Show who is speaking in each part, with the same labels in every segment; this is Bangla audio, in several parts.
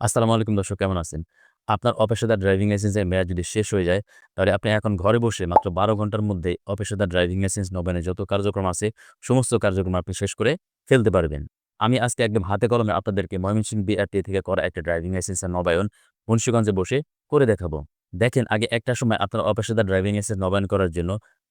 Speaker 1: আসসালামু আলাইকুম দর্শক কেমন আছেন? আপনার অপেশাদার ড্রাইভিং লাইসেন্সের মেয়াদ যদি শেষ হয়ে যায়, তাহলে আপনি এখন ঘরে বসে মাত্র ১২ ঘণ্টার মধ্যে অপেশাদার ড্রাইভিং লাইসেন্স নবায়নের যত কার্যক্রম আছে, সমস্ত কার্যক্রম আপনি শেষ করে ফেলতে পারবেন। আমি আজকে একদম হাতে কলমে আপনাদেরকে ময়মনসিংহ বিআরটি থেকে করা একটা ড্রাইভিং লাইসেন্সের নবায়ন মুন্সিগঞ্জে বসে করে দেখাবো। দেখেন আগে একটা সময় আপনার অপেশাদার ড্রাইভিং লাইসেন্স নবায়ন করার জন্য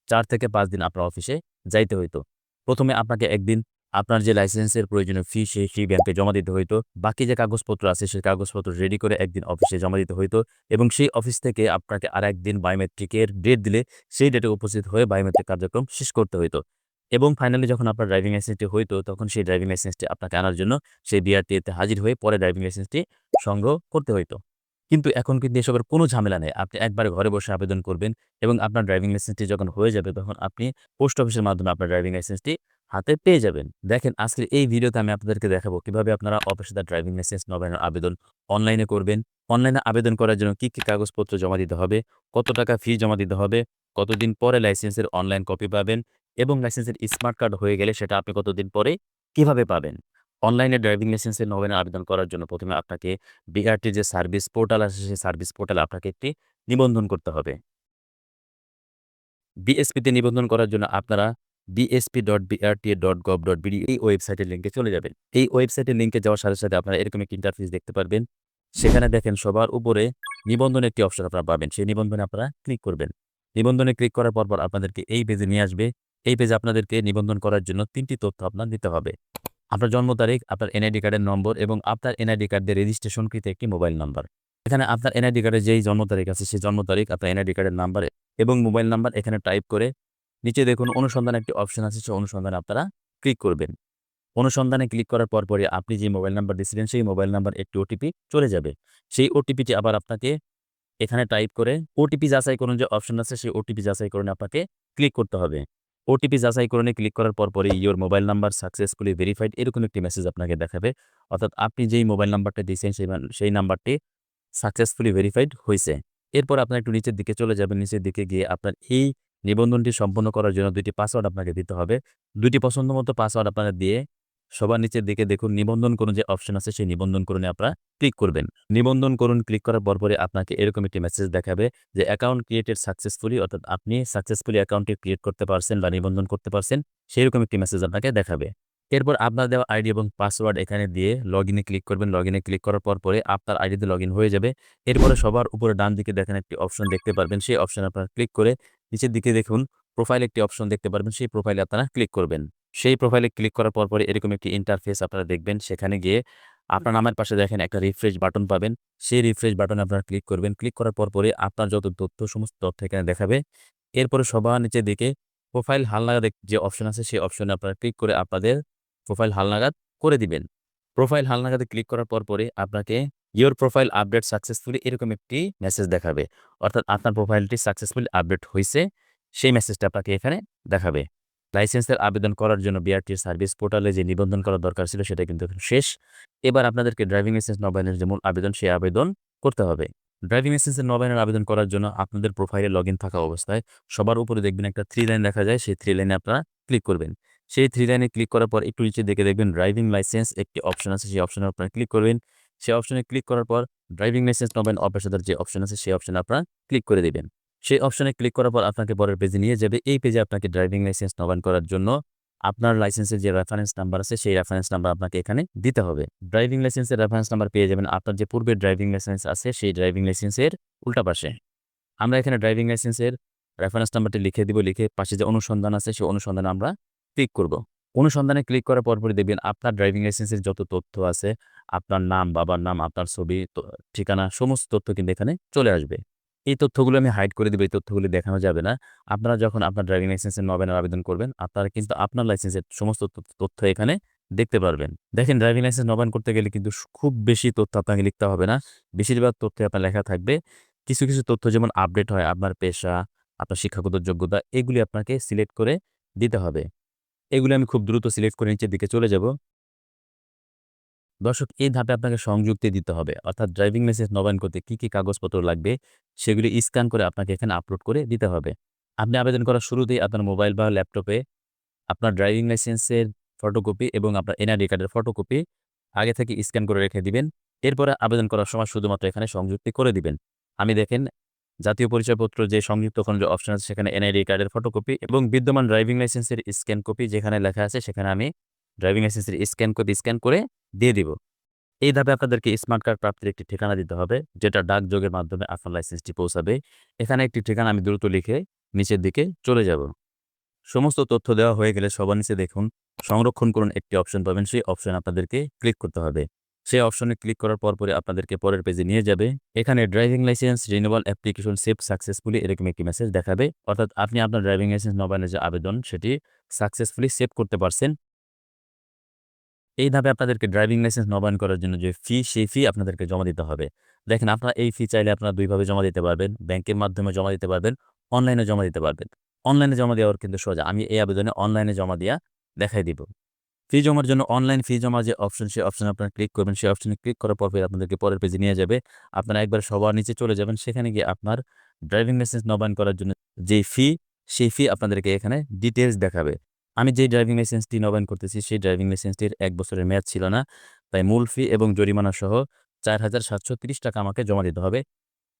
Speaker 1: চার থেকে পাঁচ দিন আপনার অফিসে যাইতে হইতো। প্রথমে আপনাকে একদিন আপনার যে লাইসেন্সের প্রয়োজনীয় ফি সেই ফি ব্যাংকে জমা দিতে হইতো। বাকি যে কাগজপত্র আছে সেই কাগজপত্র রেডি করে একদিন অফিসে জমা দিতে হইতো এবং সেই অফিস থেকে আপনাকে আরেকদিন বায়োমেট্রিকের ডেট দিলে সেই ডেটে উপস্থিত হয়ে বায়োমেট্রিক কার্যক্রম শেষ করতে হইতো। এবং ফাইনালি যখন আপনার ড্রাইভিং লাইসেন্সটি হইতো, তখন সেই ড্রাইভিং লাইসেন্সটি আপনাকে আনার জন্য সেই বিআরটিএতে হাজির হয়ে পরে ড্রাইভিং লাইসেন্সটি সংগ্রহ করতে হইতো। কিন্তু এখন কিন্তু এসবের কোনো ঝামেলা নেই। আপনি একবারে ঘরে বসে আবেদন করবেন এবং আপনার ড্রাইভিং লাইসেন্সটি যখন হয়ে যাবে, তখন আপনি পোস্ট অফিসের মাধ্যমে আপনার ড্রাইভিং লাইসেন্সটি হাতে পেয়ে যাবেন। দেখেন আজকের এই ভিডিওতে আমি আপনাদেরকে দেখাবো কীভাবে আপনারা অপেশাদার ড্রাইভিং লাইসেন্স নবায়নের আবেদন অনলাইনে করবেন। অনলাইনে আবেদন করার জন্য কী কী কাগজপত্র জমা দিতে হবে, কত টাকা ফি জমা দিতে হবে, কতদিন পরে লাইসেন্সের অনলাইন কপি পাবেন এবং লাইসেন্সের স্মার্ট কার্ড হয়ে গেলে সেটা আপনি কতদিন পরে কীভাবে পাবেন। অনলাইনে ড্রাইভিং লাইসেন্সের নবায়নের আবেদন করার জন্য ১ম এ আপনাকে বিআরটির যে সার্ভিস পোর্টাল আছে সেই সার্ভিস পোর্টালে আপনাকে একটি নিবন্ধন করতে হবে। বিএসপিতে নিবন্ধন করার জন্য আপনারা bsp.brta.gov.bd এই ওয়েবসাইটের লিঙ্কে চলে যাবেন। এই ওয়েবসাইটের লিঙ্কে যাওয়ার সাথে, সাথে আপনারা এরকম একটি ইন্টারফেস দেখতে পারবেন। সেখানে দেখেন সবার উপরে নিবন্ধনের একটি অপশন আপনারা পাবেন। সেই নিবন্ধনে আপনারা ক্লিক করবেন। নিবন্ধনে ক্লিক করার পর, পর আপনাদেরকে এই পেজে নিয়ে আসবে। এই পেজে আপনাদেরকে নিবন্ধন করার জন্য তিনটি তথ্য আপনার দিতে হবে। আপনার জন্ম তারিখ, আপনার এনআইডি কার্ডের নম্বর এবং আপনার এনআইডি কার্ড দিয়ে রেজিস্ট্রেশনকৃত একটি মোবাইল নাম্বার। এখানে আপনার এনআইডি কার্ডে যেই জন্ম তারিখ আছে সেই জন্ম তারিখ, আপনার এনআইডি কার্ডের নাম্বার এবং মোবাইল নাম্বার এখানে টাইপ করে নিচে দেখুন অনুসন্ধানে একটি অপশন আছে, সেই অনুসন্ধানে আপনারা ক্লিক করবেন। অনুসন্ধানে ক্লিক করার পরপরই আপনি যে মোবাইল নাম্বার দিয়েছিলেন, সেই মোবাইল নাম্বার একটি ওটিপি চলে যাবে। সেই ওটিপিটি আবার আপনাকে এখানে টাইপ করে ওটিপি যাচাইকরণ যে অপশন আছে, সেই ওটিপি যাচাইকরণে আপনাকে ক্লিক করতে হবে। ওটিপি যাচাইকরণে ক্লিক করার পরপরই your mobile number successfully verified এরকম একটি মেসেজ আপনাকে দেখাবে। অর্থাৎ আপনি যেই মোবাইল নাম্বারটা দিয়েছেন, সেই সেই নাম্বারটি সাকসেসফুলি ভেরিফাইড হয়েছে এরপর আপনার একটু নিচের দিকে চলে যাবেন। নিচের দিকে গিয়ে আপনার এই নিবন্ধনটি সম্পন্ন করার জন্য ২ টি পাসওয়ার্ড আপনাকে দিতে হবে। ২ টি পছন্দমতো পাসওয়ার্ড আপনারা দিয়ে সবার নিচের দিকে দেখুন, নিবন্ধন করুন যে অপশন আছে, সেই নিবন্ধন করুনে আপনারা ক্লিক করবেন। নিবন্ধন করুন ক্লিক করার পরপরই আপনাকে এরকম একটি মেসেজ দেখাবে যে অ্যাকাউন্ট ক্রিয়েটেড সাকসেসফুলি অর্থাৎ আপনি সাকসেসফুলি অ্যাকাউন্টটি ক্রিয়েট করতে পারছেন বা নিবন্ধন করতে পারছেন সেইরকম একটি মেসেজ আপনাকে দেখাবে। এরপর আপনার দেওয়া আইডি এবং পাসওয়ার্ড এখানে দিয়ে লগইনে ক্লিক করবেন। লগ ইনে ক্লিক করার পর পরে আপনার আইডিতে লগইন হয়ে যাবে। এরপরে সবার উপরে ডান দিকে দেখেন একটি অপশন দেখতে পারবেন। সেই অপশন আপনারা ক্লিক করে নিচের দিকে দেখুন প্রোফাইল একটি অপশন দেখতে পারবেন। সেই প্রোফাইলে আপনারা ক্লিক করবেন। সেই প্রোফাইলে ক্লিক করার পরপরই এরকম একটি ইন্টারফেস আপনারা দেখবেন। সেখানে গিয়ে আপনার নামের পাশে দেখেন একটা রিফ্রেশ বাটন পাবেন। সেই রিফ্রেশ বাটনে আপনারা ক্লিক করবেন। ক্লিক করার পরপরই আপনার যত তথ্য সমস্ত তথ্য এখানে দেখাবে। এরপরে সবার নিচের দিকে প্রোফাইল হালনাগাদ যে অপশন আছে সেই অপশনে আপনারা ক্লিক করে আপনাদের প্রোফাইল হালনাগাদ করে দিবেন। প্রোফাইল হালনাগাদে ক্লিক করার পরপরই আপনাকে ইওর প্রোফাইল আপডেট সাকসেসফুলি এরকম একটি মেসেজ দেখাবে। অর্থাৎ আপনার প্রোফাইলটি সাকসেসফুলি আপডেট হয়েছে সেই মেসেজটা আপনাকে এখানে দেখাবে। লাইসেন্সের আবেদন করার জন্য বিআরটির সার্ভিস পোর্টালে যে নিবন্ধন করা দরকার ছিল, সেটা কিন্তু শেষ। এবার আপনাদেরকে ড্রাইভিং লাইসেন্স নবায়নের যে মূল আবেদন, সেই আবেদন করতে হবে। ড্রাইভিং লাইসেন্সের নবায়নের আবেদন করার জন্য আপনাদের প্রোফাইলে লগইন থাকা অবস্থায় সবার উপরে দেখবেন একটা থ্রি লাইন দেখা যায়, সেই থ্রি লাইনে আপনারা ক্লিক করবেন। সেই থ্রি লাইনে ক্লিক করার পর একটু নিচে দেখে দেখবেন ড্রাইভিং লাইসেন্স একটি অপশন আছে, সেই অপশনে আপনারা ক্লিক করবেন। সেই অপশনে ক্লিক করার পর ড্রাইভিং লাইসেন্স নবায়ন অপেশাদার যে অপশন আছে, সেই অপশনে আপনারা ক্লিক করে দিবেন। সেই অপশনে ক্লিক করার পর আপনাকে পরের পেজে নিয়ে যাবে। এই পেজে আপনাকে ড্রাইভিং লাইসেন্স নবায়ন করার জন্য আপনার লাইসেন্সের যে রেফারেন্স নাম্বার আছে, সেই রেফারেন্স নাম্বার আপনাকে এখানে দিতে হবে। ড্রাইভিং লাইসেন্সের রেফারেন্স নাম্বার পেয়ে যাবেন আপনার যে পূর্বে ড্রাইভিং লাইসেন্স আছে, সেই ড্রাইভিং লাইসেন্সের উল্টা পাশে। আমরা এখানে ড্রাইভিং লাইসেন্সের রেফারেন্স নাম্বারটি লিখে দিব। লিখে পাশে যে অনুসন্ধান আছে, সেই অনুসন্ধান আমরা ক্লিক করব। অনুসন্ধানে ক্লিক করার পরপরই দেখবেন আপনার ড্রাইভিং লাইসেন্সের যত তথ্য আছে, আপনার নাম, বাবার নাম, আপনার ছবি, ঠিকানা সমস্ত তথ্য কিন্তু এখানে চলে আসবে। এই তথ্যগুলো আমি হাইড করে দিব। এই তথ্যগুলো দেখানো যাবে না। আপনারা যখন আপনার ড্রাইভিং লাইসেন্সের নবায়নের আবেদন করবেন, আপনারা কিন্তু আপনার লাইসেন্সের সমস্ত তথ্য এখানে দেখতে পারবেন। দেখেন ড্রাইভিং লাইসেন্স নবায়ন করতে গেলে কিন্তু খুব বেশি তথ্য আপনাকে লিখতে হবে না। বেশিরভাগ তথ্য আপনার লেখা থাকবে। কিছু, কিছু তথ্য যেমন আপডেট হয় আপনার পেশা, আপনার শিক্ষাগত যোগ্যতা এগুলি আপনাকে সিলেক্ট করে দিতে হবে। এগুলি আমি খুব দ্রুত সিলেক্ট করে নিচের দিকে চলে যাব। দর্শক এই ধাপে আপনাকে সংযুক্তি দিতে হবে। অর্থাৎ ড্রাইভিং লাইসেন্স নবায়ন করতে কি, কি কাগজপত্র লাগবে সেগুলি স্ক্যান করে আপনাকে এখানে আপলোড করে দিতে হবে। আপনি আবেদন করার শুরুতেই আপনার মোবাইল বা ল্যাপটপে আপনার ড্রাইভিং লাইসেন্সের ফটোকপি এবং আপনার এনআইডি কার্ডের ফটোকপি আগে থেকে স্ক্যান করে রেখে দিবেন। এরপরে আবেদন করার সময় শুধুমাত্র এখানে সংযুক্তি করে দিবেন আমি দেখেন জাতীয় পরিচয়পত্র যে সংযুক্ত যে অপশন আছে, সেখানে এনআইডি কার্ডের ফটোকপি এবং বিদ্যমান ড্রাইভিং লাইসেন্সের স্ক্যান কপি যেখানে লেখা আছে, সেখানে আমি ড্রাইভিং লাইসেন্সের স্ক্যান কপি স্ক্যান করে দিয়ে দিব। এই ধাপে আপনাদেরকে স্মার্ট কার্ড প্রাপ্তির একটি ঠিকানা দিতে হবে, যেটা ডাকযোগের মাধ্যমে আপনার লাইসেন্সটি পৌঁছাবে। এখানে একটি ঠিকানা আমি দ্রুত লিখে নিচের দিকে চলে যাব। সমস্ত তথ্য দেওয়া হয়ে গেলে সবার নিচে দেখুন, সংরক্ষণ করুন একটি অপশন পাবেন, সেই অপশন আপনাদেরকে ক্লিক করতে হবে। সেই অপশনে ক্লিক করার পর পরে আপনাদেরকে পরের পেজে নিয়ে যাবে। এখানে driving licence, renewal application save successfully এরকম একটি মেসেজ দেখাবে। অর্থাৎ আপনি আপনার ড্রাইভিং লাইসেন্স নবায়নের যে আবেদন, সেটি সাকসেসফুলি সেভ করতে পারছেন। এই ধাপে আপনাদেরকে ড্রাইভিং লাইসেন্স নবায়ন করার জন্য যে ফি, সেই ফি আপনাদেরকে জমা দিতে হবে। দেখেন, আপনারা এই ফি চাইলে আপনারা দুইভাবে জমা দিতে পারবেন। ব্যাংকের মাধ্যমে জমা দিতে পারবেন, অনলাইনে জমা দিতে পারবেন। অনলাইনে জমা দেওয়ার কিন্তু সোজা। আমি এই আবেদনে অনলাইনে জমা দিয়া দেখাই দিব। ফি জমার জন্য অনলাইন ফি জমা যে অপশন সেই অপশনে আপনারা ক্লিক করবেন। সেই অপশনে ক্লিক করার পর আপনাদেরকে পরের পেজে নিয়ে যাবে। আপনারা একবার সবার নিচে চলে যাবেন। সেখানে গিয়ে আপনার ড্রাইভিং লাইসেন্স নবায়ন করার জন্য যে ফি সেই ফি আপনাদেরকে এখানে ডিটেলস দেখাবে। আমি যে ড্রাইভিং লাইসেন্সটি নবায়ন করতেছি, সেই ড্রাইভিং লাইসেন্সটির এক বছরের মেয়াদ ছিল না। তাই মূল ফি এবং জরিমানা সহ চার হাজার সাতশো তিরিশ টাকা আমাকে জমা দিতে হবে।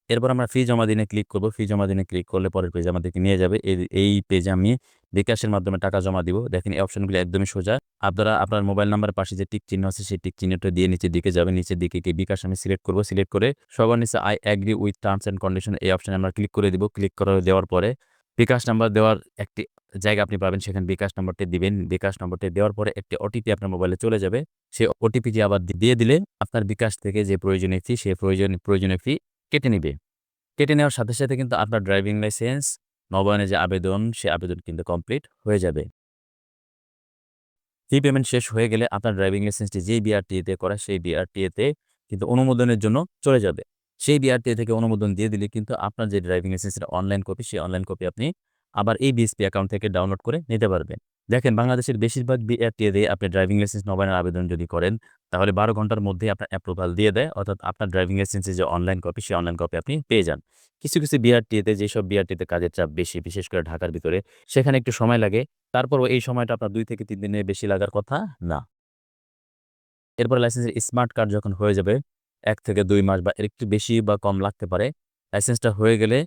Speaker 1: এরপর আমরা ফি জমা দিনে ক্লিক করব। ফি জমা দিনে ক্লিক করলে পরের পেজ আমাদেরকে নিয়ে যাবে। এই পেজে আমি বিকাশের মাধ্যমে টাকা জমা দিব। দেখেন এই অপশনগুলো একদমই সোজা। আপনারা, আপনার মোবাইল নাম্বারের পাশে যে টিক চিহ্ন আছে, সেই টিক চিহ্নটা দিয়ে নিচের দিকে যাবে নিচের দিকে গিয়ে বিকাশ আমি সিলেক্ট করব। সিলেক্ট করে সবার নিচে I agree with terms and condition এই অপশনে আমরা ক্লিক করে দিব। ক্লিক করে দেওয়ার পরে বিকাশ নাম্বার দেওয়ার একটি জায়গা আপনি পাবেন। সেখানে বিকাশ নম্বরটি দিবেন। বিকাশ নম্বরটি দেওয়ার পরে একটি ওটিপি আপনার মোবাইলে চলে যাবে। সেই ওটিপিটি আবার দিয়ে দিলে আপনার বিকাশ থেকে যে প্রয়োজনীয় ফি সেই প্রয়োজন, প্রয়োজনীয় ফি কেটে নেবে। কেটে নেওয়ার সাথে সাথে কিন্তু আপনার ড্রাইভিং লাইসেন্স নবায়নের যে আবেদন, সে আবেদন কিন্তু কমপ্লিট হয়ে যাবে। ফি পেমেন্ট শেষ হয়ে গেলে আপনার ড্রাইভিং লাইসেন্সটি যেই বিআরটিএতে করা, সেই বিআরটিএতে কিন্তু অনুমোদনের জন্য চলে যাবে। সেই বিআরটিএ থেকে অনুমোদন দিয়ে দিলে কিন্তু আপনার যে ড্রাইভিং লাইসেন্সের অনলাইন কপি সেই অনলাইন কপি আপনি আবার এই বিএসপি অ্যাকাউন্ট থেকে ডাউনলোড করে নিতে পারবেন। দেখেন, বাংলাদেশের বেশিরভাগ বিআরটিএ দিয়ে আপনি ড্রাইভিং লাইসেন্স নবায়নের আবেদন যদি করেন, তাহলে বারো ঘণ্টার মধ্যে আপনার অ্যাপ্রুভাল দিয়ে দেয়, অর্থাৎ আপনার ড্রাইভিং লাইসেন্সের যে অনলাইন কপি সেই অনলাইন কপি আপনি পেয়ে যান। কিছু কিছু বিআরটিএতে যেসব বিআরটিতে কাজের চাপ বেশি, বিশেষ করে ঢাকার ভিতরে, সেখানে একটু সময় লাগে। তারপরও এই সময়টা আপনার দুই থেকে তিন দিনের বেশি লাগার কথা না। এরপর লাইসেন্সের স্মার্ট কার্ড যখন হয়ে যাবে, এক থেকে দুই মাস বা একটু বেশি বা কম লাগতে পারে, লাইসেন্সটা হয়ে গেলে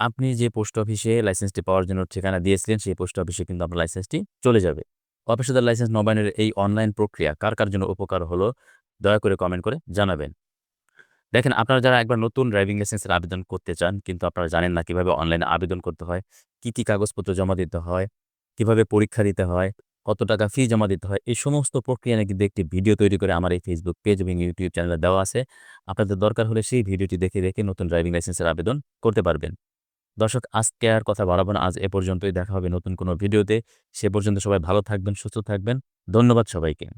Speaker 1: আপনি যে পোস্ট অফিসে লাইসেন্সটি পাওয়ার জন্য ঠিকানা দিয়েছিলেন, সেই পোস্ট অফিসে কিন্তু আপনার লাইসেন্সটি চলে যাবে। অফিসাদার লাইসেন্স নবায়নের এই অনলাইন প্রক্রিয়া কার কার জন্য উপকার হলো, দয়া করে কমেন্ট করে জানাবেন। দেখেন, আপনারা যারা একবার নতুন ড্রাইভিং লাইসেন্সের আবেদন করতে চান, কিন্তু আপনারা জানেন না কীভাবে অনলাইনে আবেদন করতে হয়, কি কি কাগজপত্র জমা দিতে হয় কীভাবে পরীক্ষা দিতে হয়, কত টাকা ফি জমা দিতে হয়, এই সমস্ত প্রক্রিয়া নাকি কিন্তু একটি ভিডিও তৈরি করে আমার এই ফেসবুক পেজ এবং ইউটিউব চ্যানেলে দেওয়া আছে। আপনাদের দরকার হলে সেই ভিডিওটি দেখে দেখে নতুন ড্রাইভিং লাইসেন্সের আবেদন করতে পারবেন। দর্শক, আজকে আর কথা বাড়াবো না, আজ এ পর্যন্তই, দেখা হবে নতুন কোনো ভিডিওতে সে পর্যন্ত সবাই ভালো থাকবেন, সুস্থ থাকবেন। ধন্যবাদ সবাইকে।